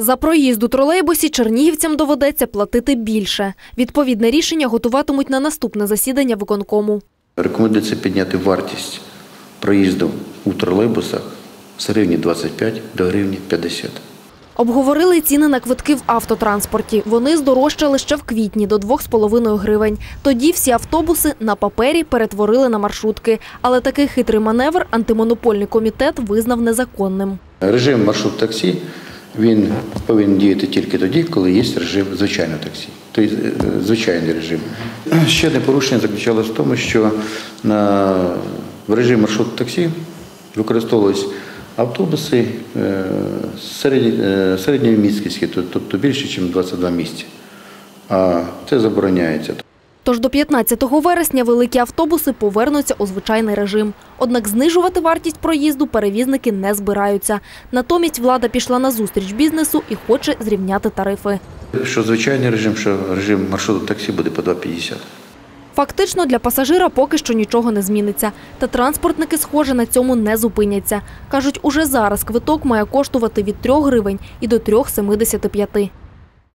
За проїзд у тролейбусі чернігівцям доведеться платити більше. Відповідне рішення готуватимуть на наступне засідання виконкому. Рекомендується підняти вартість проїзду у тролейбусах з гривні 25 до гривні 50. Обговорили ціни на квитки в автотранспорті. Вони здорожчали ще в квітні до 2,5 гривень. Тоді всі автобуси на папері перетворили на маршрутки. Але такий хитрий маневр антимонопольний комітет визнав незаконним. Режим маршрут таксі він повинен діяти тільки тоді, коли є режим звичайного таксі, тобто звичайний режим. Ще одне порушення заключалося в тому, що в режимі маршрут таксі використовувались автобуси е, е, середньої міськості, тобто більше, ніж 22 місця. А це забороняється. Тож до 15 вересня великі автобуси повернуться у звичайний режим. Однак знижувати вартість проїзду перевізники не збираються. Натомість влада пішла на зустріч бізнесу і хоче зрівняти тарифи. Що звичайний режим, що режим маршруту таксі буде по 2,50. Фактично для пасажира поки що нічого не зміниться. Та транспортники, схоже, на цьому не зупиняться. Кажуть, уже зараз квиток має коштувати від 3 гривень і до 3,75.